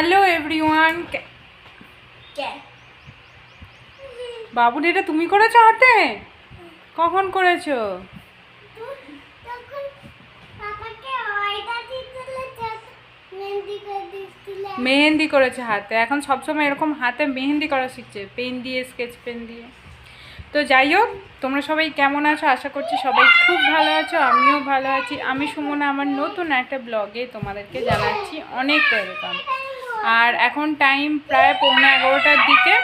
Hello everyone বাবুর এটা তুমি করেছ হাতে? কখন করেছ? মেহেন্দি করেছে হাতে। এখন সবসময় এরকম হাতে মেহেন্দি করা শিখছে পেন দিয়ে স্কেচ পেন দিয়ে। তো যাই হোক তোমরা সবাই কেমন আছো? আশা করছি সবাই খুব ভালো আছো আমিও ভালো আছি। আমি সুমনা আমার নতুন একটা ব্লগে তোমাদেরকে জানাচ্ছি অনেক ওয়েলকাম আর এখন টাইম প্রায় পৌনে এগারোটার দিকে।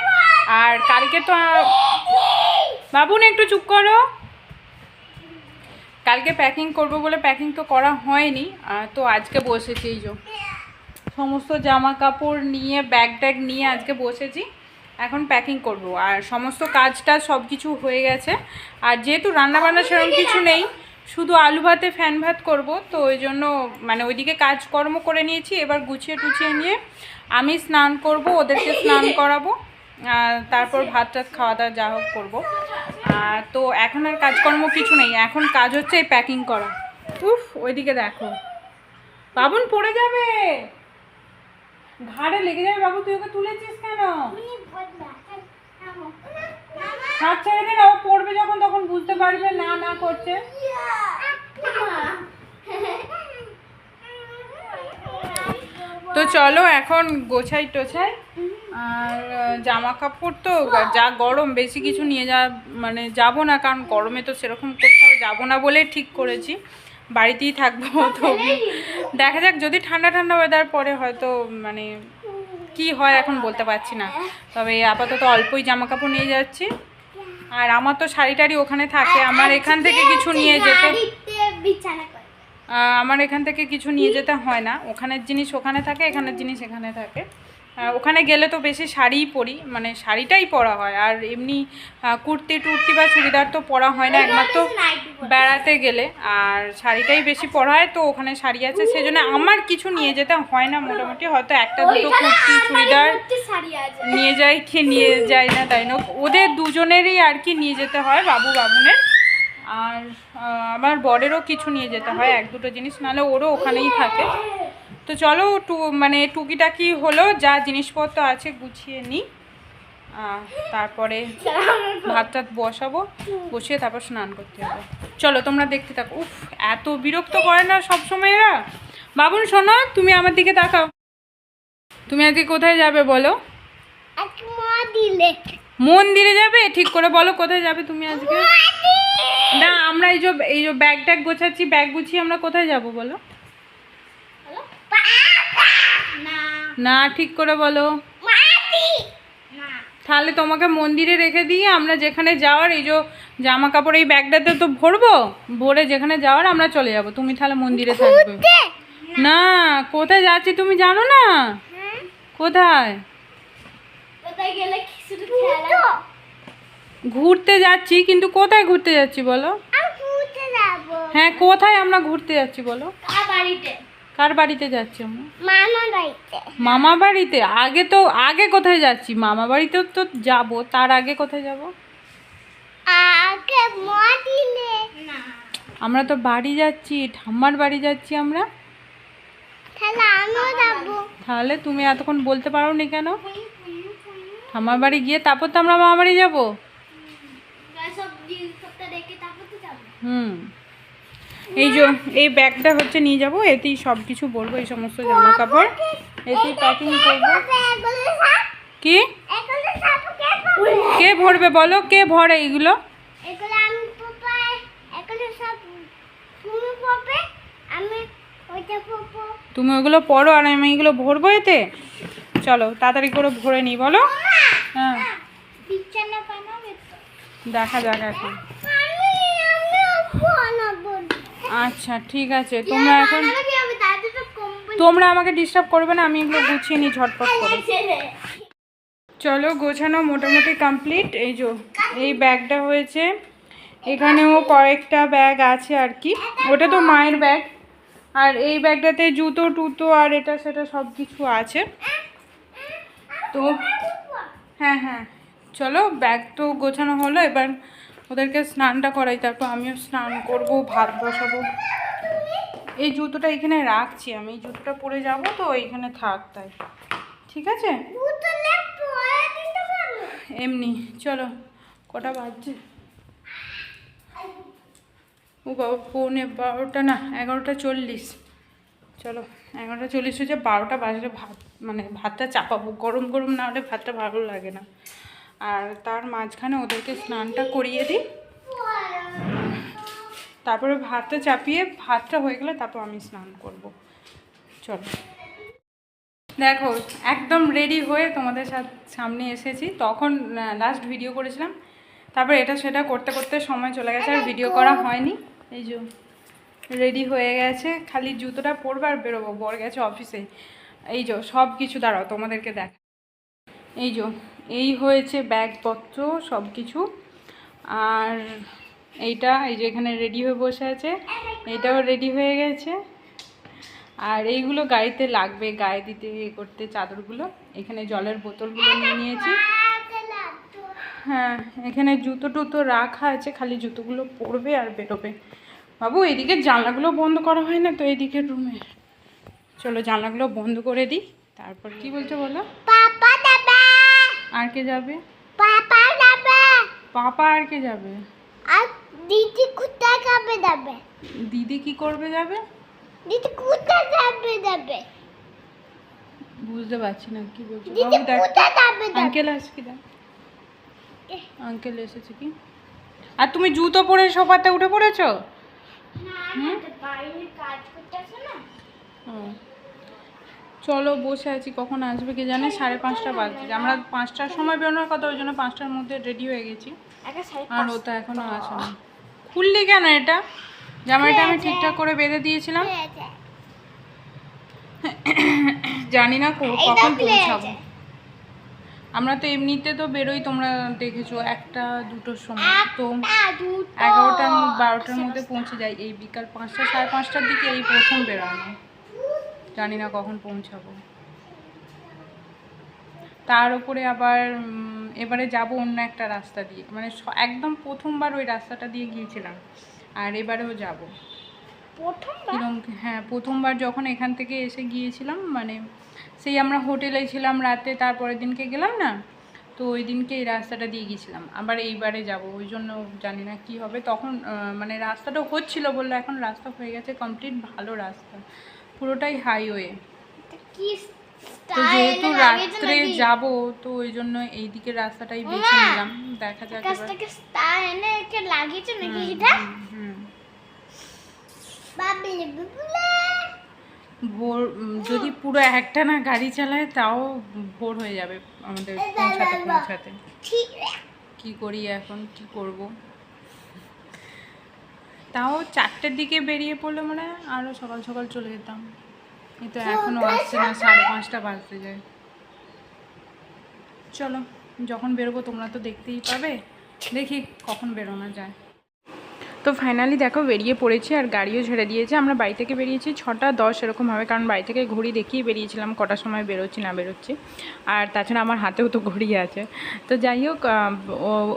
আর কালকে তো বাবুন, একটু চুপ করো। কালকে প্যাকিং করব বলে প্যাকিং তো করা হয়নি তো আজকে বসেছি এই সমস্ত জামা কাপড় নিয়ে ব্যাগ ট্যাগ নিয়ে আজকে বসেছি। এখন প্যাকিং করব। আর সমস্ত কাজটা সব কিছু হয়ে গেছে। আর যেহেতু রান্নাবান্না সেরকম কিছু নেই শুধু আলু ভাতে ফ্যান ভাত করব, তো ওই জন্য মানে ওইদিকে কাজকর্ম করে নিয়েছি, এবার গুছিয়ে টুছিয়ে নিয়ে আমি স্নান করব, ওদেরকে স্নান করাবো তারপর ভাত টাত খাওয়া দাওয়া যা হোক করব। তো এখন আর কাজকর্ম কিছু নেই, এখন কাজ হচ্ছে এই প্যাকিং করা। উফ, ওইদিকে দেখো। বাবুন, পড়ে যাবে। ঘাড়ে লেগে যাবে বাবু, তুই ওকে তুলেছিস কেন? হাত ছেড়ে দে না ও পড়বে যখন, তখন বুঝতে পারবে না না করছে। তো চলো এখন গোছাই টোছাই, আর জামা কাপড় তো যা গরম, বেশি কিছু নিয়ে যা মানে যাব না, কারণ গরমে তো সেরকম কোথাও যাব না বলে ঠিক করেছি। বাড়িতেই থাকব তো। দেখা যাক, যদি ঠান্ডা ঠান্ডা ওয়েদার পরে হয়তো মানে কি হয়, এখন বলতে পারছি না। তবে আপাতত অল্পই জামা কাপড় নিয়ে যাচ্ছি। আর আমার তো শাড়ি টাড়ি ওখানে থাকে। আমার এখান থেকে কিছু নিয়ে যেতে আমার এখান থেকে কিছু নিয়ে যেতে হয় না। ওখানের জিনিস ওখানে থাকে এখানের জিনিস এখানে থাকে। ওখানে গেলে তো বেশি শাড়িই পরি মানে শাড়িটাই পরা হয়। আর এমনি কুর্তি টুর্তি বা চুড়িদার তো পরা হয় না একমাত্র বেড়াতে গেলে। আর শাড়িটাই বেশি পরা হয় তো ওখানে শাড়ি আছে। সেই জন্য আমার কিছু নিয়ে যেতে হয় না মোটামুটি হয়তো একটা দুটো কুর্তি চুড়িদার নিয়ে যাই কি নিয়ে যায় না তাই না। ওদের দুজনেরই আর কি নিয়ে যেতে হয় বাবু বাবুনের। আর আমার বরেরও কিছু নিয়ে যেতে হয় এক দুটো জিনিস নাহলে ওরও ওখানেই থাকে। তো চলো টু মানে টুকিটাকি হলো যা জিনিসপত্র আছে গুছিয়ে নিই তারপরে ভাত টাত বসাবো বসিয়ে তারপর স্নান করতে হবে। চলো তোমরা দেখতে থাকো। উফ এত বিরক্ত করে না সবসময় এরা। বাবুন শোনো তুমি আমার দিকে তাকাও। তুমি আজকে কোথায় যাবে বলো? মন্দিরে। যাবে? ঠিক করে বলো কোথায় যাবে তুমি আজকে? না আমরা এই যে এই যে ব্যাগ ট্যাগ গোছাচ্ছি ব্যাগ গুছিয়ে আমরা কোথায় যাব বলো? না ঠিক করে বলো। তাহলে তোমাকে মন্দিরে রেখে দিয়ে আমরা যেখানে যাওয়ার এই যে জামা কাপড় এই ব্যাগটাতে তো ভরবো ভরে যেখানে যাওয়ার আমরা চলে যাব। তুমি তাহলে মন্দিরে থাকবে। না কোথায় যাচ্ছি তুমি জানো না? হ্যাঁ? কোথায়? ঘুরতে। যাচ্ছি কিন্তু কোথায় ঘুরতে যাচ্ছি বলো? আমি ঘুরতে যাব। হ্যাঁ কোথায় আমরা ঘুরতে যাচ্ছি বলো? বাড়িতে? কার বাড়িতে যাচ্ছি মামা বাড়িতে। মামা বাড়িতে? আগে তো আগে কোথায় যাচ্ছি? মামা বাড়িতেও তো যাব তার আগে কোথায় যাব? আগে মা দিলে না। আমরা তো বাড়ি যাচ্ছি ঠাম্মার বাড়ি যাচ্ছি আমরা। তাহলে আমিও যাব। তাহলে তুমি এতক্ষণ বলতে পারো নি কেন ঠাম্মার বাড়ি গিয়ে তারপর তো আমরা মামা বাড়ি যাব? সব জিনিসপত্র রেখে তারপর তো যাব। হুম। এই যে, এই ব্যাগটা হচ্ছে নিয়ে যাব, এতেই সব কিছু বলব, এই সমস্ত জামা কাপড় এতেই প্যাকিং করব। কি? কে ভরবে বলো? কে ভরে এইগুলো তুমি ওগুলো পড়ো আর আমি এগুলো ভরবো এতে? চলো, তাড়াতাড়ি করে ভরে নিই বলো। হ্যাঁ। দেখা যাক এখন। আচ্ছা ঠিক আছে তোমরা এখন তোমরা আমাকে ডিস্টার্ব করবে না আমি এগুলো গুছিয়ে নিই ঝটপট করে চলো গোছানো মোটামুটি কমপ্লিট এই যে এই ব্যাগটা হয়েছে এখানেও কয়েকটা ব্যাগ আছে আর কি ওটা তো মায়ের ব্যাগ আর এই ব্যাগটাতে জুতো টুতো আর এটা সেটা সব কিছু আছে তো হ্যাঁ হ্যাঁ চলো ব্যাগ তো গোছানো হলো এবার ওদেরকে স্নানটা করাই, তারপর আমিও স্নান করব, ভাত বসাবো। এই জুতোটা এখানে রাখছি আমি, এই জুতোটা পরে যাব তো, এইখানে থাক তাই। ঠিক আছে? এমনি, চলো, কটা বাজছে? ও বাবা পৌনে বারোটা না, এগারোটা চল্লিশ। চলো, এগারোটা চল্লিশ হচ্ছে বারোটা বাজলে ভাত মানে ভাতটা চাপাবো। গরম গরম না হলে ভাতটা ভালো লাগে না। আর তার মাঝখানে ওদেরকে স্নানটা করিয়ে দিই। তারপরে ভাতটা চাপিয়ে, ভাতটা হয়ে গেলে তারপর আমি স্নান করব। চলো। দেখো, একদম রেডি হয়ে তোমাদের সামনে এসেছি। তখন লাস্ট ভিডিও করেছিলাম। তারপর এটা সেটা করতে করতে সময় চলে গেছে আর ভিডিও করা হয়নি। এই যে রেডি হয়ে গেছে। খালি জুতোটা পরবো আর বেরোবো। বর গেছে অফিসে এই যে সব কিছু দাঁড়াও, তোমাদেরকে দেখ। এই যে এই হয়েছে ব্যাগপত্র সব কিছু আর এইটা, এই যে এখানে রেডি হয়ে বসে আছে এইটাও রেডি হয়ে গেছে। আর এইগুলো গাড়িতে লাগবে, গায়ে দিতে এ করতে চাদরগুলো। এখানে জলের বোতলগুলো নিয়ে নিয়েছি। হ্যাঁ এখানে জুতো টুতো রাখা আছে, খালি জুতোগুলো পরবে আর বেরোবে। বাবু, এদিকে জানলাগুলো বন্ধ করা হয় না তো এইদিকে রুমে চলো, জানলাগুলো বন্ধ করে দিই। তারপর কি বলছো বলো? আর কে যাবে? পাপা দেবে পাপা আর কে যাবে? আর দিদি কোথায় খাবে যাবে? দিদি কি করবে যাবে? দিদি কোথায় যাবে যাবে? বুঝতে পারছি না কি বলছো? দিদি কোথায় যাবে যাবে? আঙ্কেল আসছে কি? আঙ্কেল এসেছে কি? আর তুমি জুতো পরে সোফাতে উঠে পড়েছো? হুম? বাইরে কাজ করতেছে না। ও। চলো বসে আছি কখন আসবে কে জানে? সাড়ে পাঁচটা বাজছে। আমরা পাঁচটার সময় বেরোনোর কথা ওই জন্য পাঁচটার মধ্যে রেডি হয়ে গেছি। আর ও তো এখনও আসেনি। খুললি কেন এটা? জামাইটা আমি ঠিকঠাক করে বেঁধে দিয়েছিলাম। জানি না কখন পৌঁছাবো। আমরা তো এমনিতে তো বেরোই তোমরা দেখেছ একটা দুটোর সময়। তো এগারোটা বারোটার মধ্যে পৌঁছে যাই। এই বিকাল পাঁচটা সাড়ে পাঁচটার দিকে এই প্রথম বেরোনো। জানি না কখন পৌঁছাবো। তার উপরে আবার এবারে যাব অন্য একটা রাস্তা দিয়ে। মানে একদম প্রথমবার ওই রাস্তাটা দিয়ে গিয়েছিলাম। আর এবারেও যাব। প্রথম হ্যাঁ প্রথমবার যখন এখান থেকে এসে গিয়েছিলাম মানে সেই আমরা হোটেলে ছিলাম রাতে তারপরের দিনকে গেলাম না? তো ওই দিনকে এই রাস্তাটা দিয়ে গিয়েছিলাম। আবার এইবারে যাব। ওই জন্য জানি না কি হবে। তখন মানে রাস্তাটা হচ্ছিল বলল এখন রাস্তা হয়ে গেছে কমপ্লিট ভালো রাস্তা। পুরোটাই হাইওয়ে তো যেহেতু রাত্রে যাব তো ওই জন্য এই দিকের রাস্তাটাই বেছে নিলাম। দেখা যাক এবার। স্টার এনে একে লাগিয়েছে নাকি এটা? ভোর যদি পুরো একটা না গাড়ি চালায় তাও ভোর হয়ে যাবে আমাদের পৌঁছাতে পৌঁছাতে। কি করি এখন? কি করব? তাও চারটের দিকে বেরিয়ে পড়লে মনে হয় আরও সকাল সকাল চলে যেতাম। কিন্তু এখনও আসছে না সাড়ে পাঁচটা বাজতে যায়। চলো যখন বেরোবো তোমরা তো দেখতেই পাবে। দেখি কখন বেরোনো যায়। তো ফাইনালি দেখো বেরিয়ে পড়েছি আর গাড়িও ছেড়ে দিয়েছে। আমরা বাড়ি থেকে বেরিয়েছি ছটা দশ এরকম হবে কারণ বাড়ি থেকে ঘড়ি দেখিয়ে বেরিয়েছিলাম কটার সময় বেরোচ্ছি, না বেরোচ্ছি। আর তাছাড়া আমার হাতেও তো ঘড়ি আছে। তো যাই হোক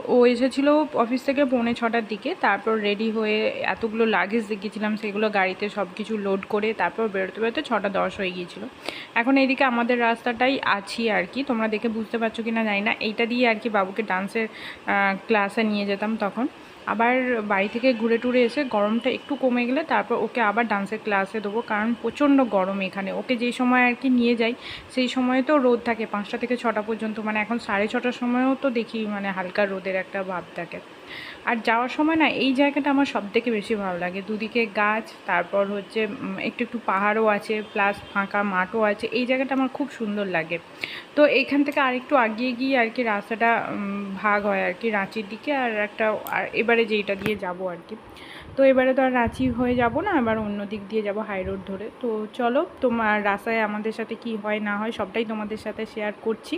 ও- এসেছিল অফিস থেকে পৌনে ছটার দিকে, তারপর রেডি হয়ে এতগুলো লাগেজ দেখিয়েছিলাম, সেগুলো গাড়িতে সব কিছু লোড করে তারপর বেরোতে বেরোতে ছটা দশ হয়ে গিয়েছিল। এখন এইদিকে আমাদের রাস্তাটাই আছি আর কি, তোমরা দেখে বুঝতে পারছ কি না জানি না। এইটা দিয়ে আর কি বাবুকে ডান্সের ক্লাসে নিয়ে যেতাম তখন। আবার বাড়ি থেকে ঘুরে টুরে এসে গরমটা একটু কমে গেলে তারপর ওকে আবার ডান্সের ক্লাসে দেবো। কারণ প্রচণ্ড গরম এখানে। ওকে যেই সময় আর কি নিয়ে যাই, সেই সময় তো রোদ থাকে। পাঁচটা থেকে ছটা পর্যন্ত মানে এখন সাড়ে ছটার সময়ও তো দেখি মানে হালকা রোদের একটা ভাব থাকে। আর যাওয়ার সময় না, এই জায়গাটা আমার সব থেকে বেশি ভালো লাগে। দুদিকে গাছ, তারপর হচ্ছে একটু একটু পাহাড়ও আছে, প্লাস ফাঁকা মাঠও আছে। এই জায়গাটা আমার খুব সুন্দর লাগে। তো এইখান থেকে আরেকটু আগিয়ে গিয়ে আর কি রাস্তাটা ভাগ হয় আর কি রাঁচির দিকে। আর একটা, আর এবারে যেইটা দিয়ে যাব আর কি। তো এবারে তো আর রাঁচি হয়ে যাব না, এবার অন্য দিক দিয়ে যাব হাই রোড ধরে। তো চলো, তোমার রাস্তায় আমাদের সাথে কি হয় না হয় সবটাই তোমাদের সাথে শেয়ার করছি।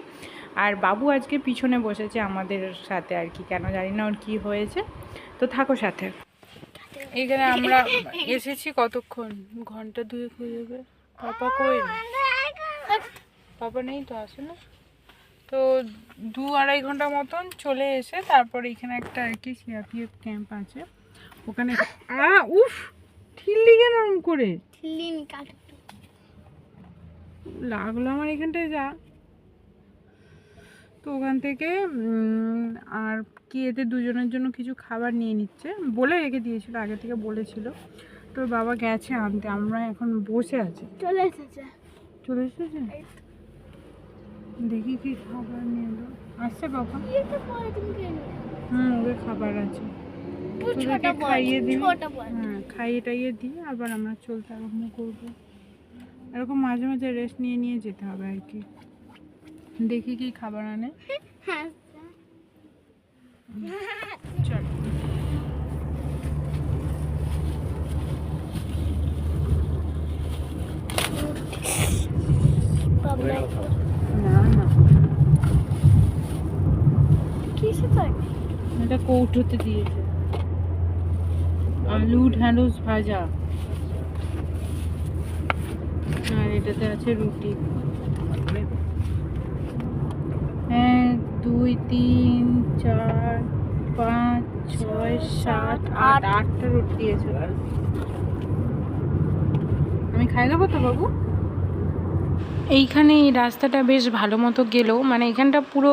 আর বাবু আজকে পিছনে বসেছে আমাদের সাথে আর কি কেন জানি না ওর কী হয়েছে। তো থাকো সাথে। এখানে আমরা এসেছি কতক্ষণ? ঘণ্টা হয়ে যাবে। পাপা কই? পাপা নেই তো আসে না। তো দু আড়াই ঘণ্টা মতন চলে এসে তারপর এখানে একটা আর কি সিআরপিএফ ক্যাম্প আছে। ওখানে আ উফ! ঠিল্লি কেন করে? লাগল আমার এখানটায় যা। তো ওখান থেকে আর কি এদের দুজনের জন্য কিছু খাবার নিয়ে নিচ্ছে। বলে রেখে দিয়েছিল আগে থেকে বলেছিল। তোর বাবা গেছে আনতে আমরা এখন বসে আছি। চলে এসেছে। চলে এসেছে? দেখি কি খাবার নিয়ে এলো। আসছে বাবা? হুম ওদের খাবার আছে। তোদেরকে খাইয়ে দিই। হ্যাঁ খাইয়ে টাইয়ে দিয়ে আবার আমরা চলতে আরম্ভ করব। এরকম মাঝে মাঝে রেস্ট নিয়ে নিয়ে যেতে হবে আর কি। দেখি কি খাবার আনে। চল। না না। এটা কৌটোতে দিয়েছে। আলু ঢ্যাঁড়স ভাজা। আর এটাতে আছে রুটি। দুই, তিন, চার, পাঁচ, ছয়, সাত, আট, আটটা রুটি দিয়েছে। আমি খাই দেবো তো বাবু? এইখানে এই রাস্তাটা বেশ ভালো মতো গেলেও মানে এখানটা পুরো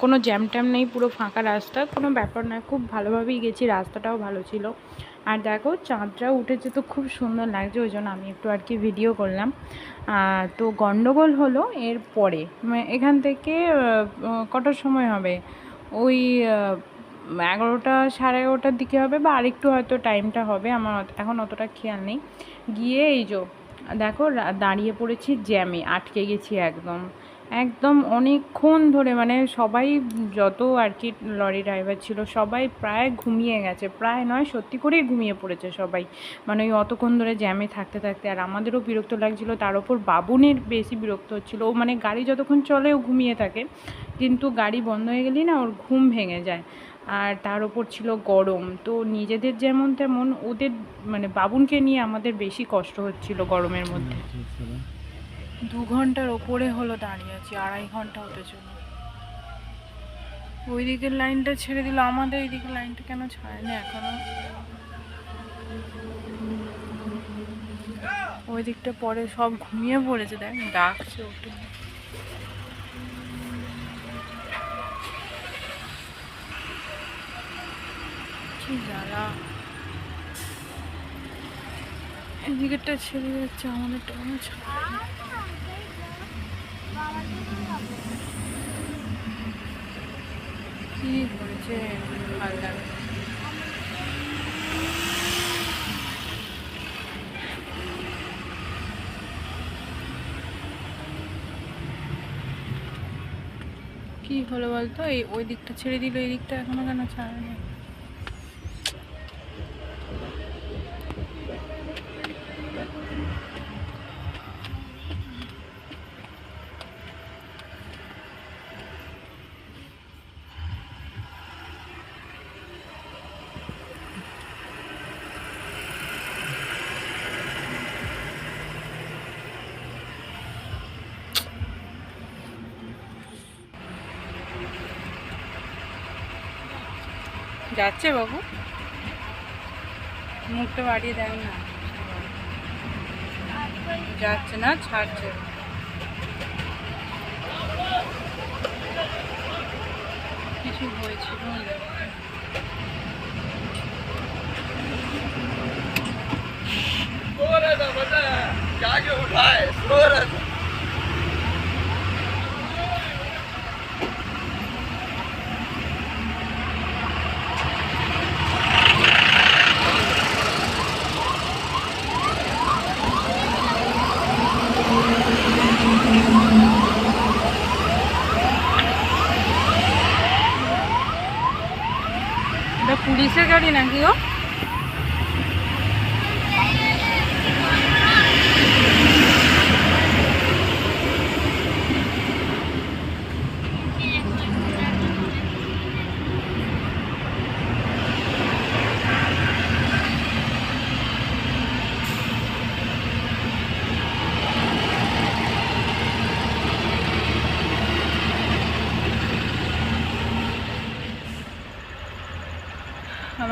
কোনো জ্যাম ট্যাম নেই, পুরো ফাঁকা রাস্তা, কোনো ব্যাপার নয়। খুব ভালোভাবেই গেছি, রাস্তাটাও ভালো ছিল। আর দেখো চাঁদটা উঠেছে তো খুব সুন্দর লাগছে, ওই জন্য আমি একটু আর কি ভিডিও করলাম। তো গন্ডগোল হলো এর পরে মানে এখান থেকে কটার সময় হবে? ওই এগারোটা সাড়ে এগারোটার দিকে হবে বা আরেকটু হয়তো টাইমটা হবে, আমার এখন অতটা খেয়াল নেই। গিয়ে এই যে, দেখো দাঁড়িয়ে পড়েছি জ্যামে আটকে গেছি একদম। একদম অনেকক্ষণ ধরে মানে সবাই যত আর কি লরি ড্রাইভার ছিল, সবাই প্রায় ঘুমিয়ে গেছে। প্রায় নয়, সত্যি করেই ঘুমিয়ে পড়েছে সবাই। মানে ওই অতক্ষণ ধরে জ্যামে থাকতে থাকতে। আর আমাদেরও বিরক্ত লাগছিল, তার ওপর বাবুনের বেশি বিরক্ত হচ্ছিল। ও মানে গাড়ি যতক্ষণ চলে, ও ঘুমিয়ে থাকে। কিন্তু গাড়ি বন্ধ হয়ে গেলেই না ওর ঘুম ভেঙে যায়। আর তার ওপর ছিল গরম। তো নিজেদের যেমন তেমন ওদের মানে বাবুনকে নিয়ে আমাদের বেশি কষ্ট হচ্ছিল গরমের মধ্যে। দু ঘণ্টার ওপরে হলো দাঁড়িয়ে আছি, আড়াই ঘণ্টা হতে চলো ওই দিকের লাইনটা ছেড়ে দিল, আমাদের এই দিকের লাইনটা কেন ছাড়েনি এখনও? ওই দিকটা পরে সব ঘুমিয়ে পড়েছে, দেখ, ডাকছে ওকে। কি জ্বালা। এদিকেরটা ছেড়ে যাচ্ছে আমাদেরটা কোনো ছাড়ে না। কি ভালো লাগে হলো বলতো? এই ওই দিকটা ছেড়ে দিল, এই দিকটা এখনও কেন ছাড়ে না যাচ্ছে বাবু। মুখটা বাড়িয়ে দেন না। যাচ্ছে না ছাড়ছে। কিছু হয়েছিল না। এটা পুলিশের গাড়ি নাকি ও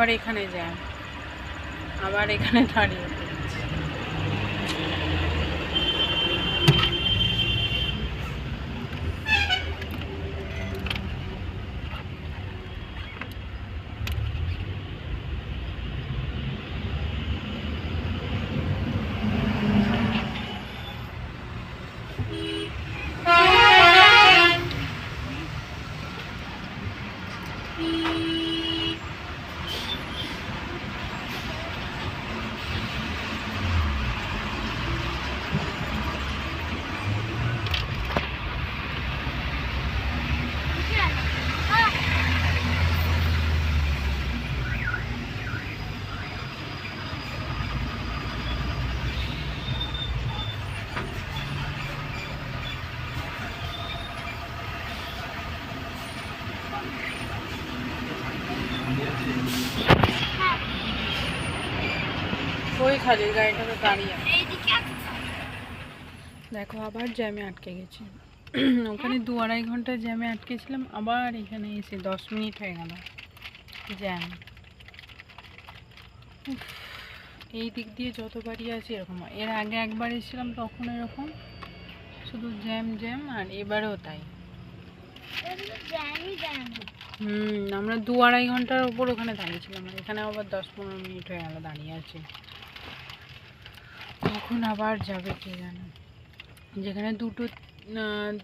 আবার এখানে যায় আবার এখানে দাঁড়িয়ে। ওই দাঁড়িয়ে। দেখো আবার জ্যামে আটকে গেছি। ওখানে দু আড়াই ঘণ্টা জ্যামে আটকেছিলাম আবার এখানে এসে দশ মিনিট হয়ে গেল জ্যাম। এই দিক দিয়ে যতবারই আছি এরকম এর আগে একবার এসেছিলাম তখন এরকম। শুধু জ্যাম জ্যাম আর এবারেও তাই। হুম আমরা দু আড়াই ঘণ্টার উপর ওখানে দাঁড়িয়েছিলাম। আর এখানে আবার দশ পনেরো মিনিট হয়ে গেল দাঁড়িয়ে আছি। কখন আবার যাবে কে জানে। যেখানে দুটো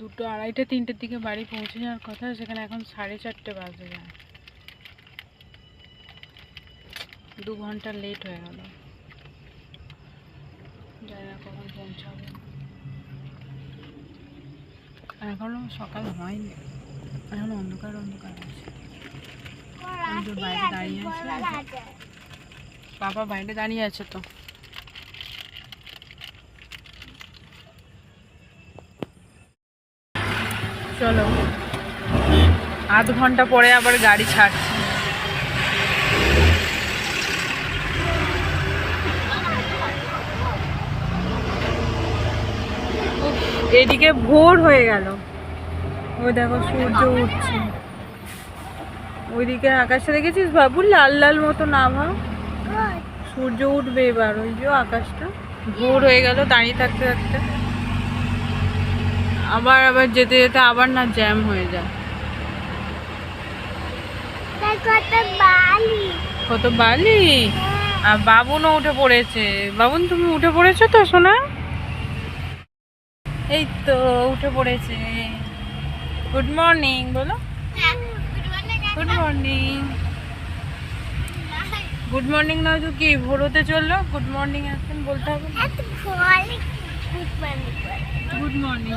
দুটো আড়াইটা তিনটের দিকে বাড়ি পৌঁছে যাওয়ার কথা সেখানে এখন সাড়ে চারটে বাজে যায়। দু ঘণ্টা লেট হয়ে গেল। জানি না কখন পৌঁছাবে। এখনও সকাল হয়নি। এখন অন্ধকার অন্ধকার আছে। বাইরে দাঁড়িয়ে আছে। বাবা বাইরে দাঁড়িয়ে আছে তো। চলো। আধ ঘণ্টা পরে আবার গাড়ি ছাড়ছে। এদিকে ভোর হয়ে গেল। ওই দেখো সূর্য উঠছে। ওইদিকে আকাশে দেখেছিস বাবু? লাল লাল মতো নাভা। সূর্য উঠবে এবার। ওই যে আকাশটা। ভোর হয়ে গেল দাঁড়িয়ে থাকতে থাকতে। আবার আবার যেতে যেতে আবার না জ্যাম হয়ে যায়। কত বালি। আর বাবুনও উঠে পড়েছে। বাবুন তুমি উঠে পড়েছো তো সোনা? এই তো উঠে পড়েছে। গুড মর্নিং বলো। গুড মর্নিং গুড মর্নিং না তো কি ভোর হতে চলল? গুড মর্নিং এখন বলতে হবে গুড মর্নিং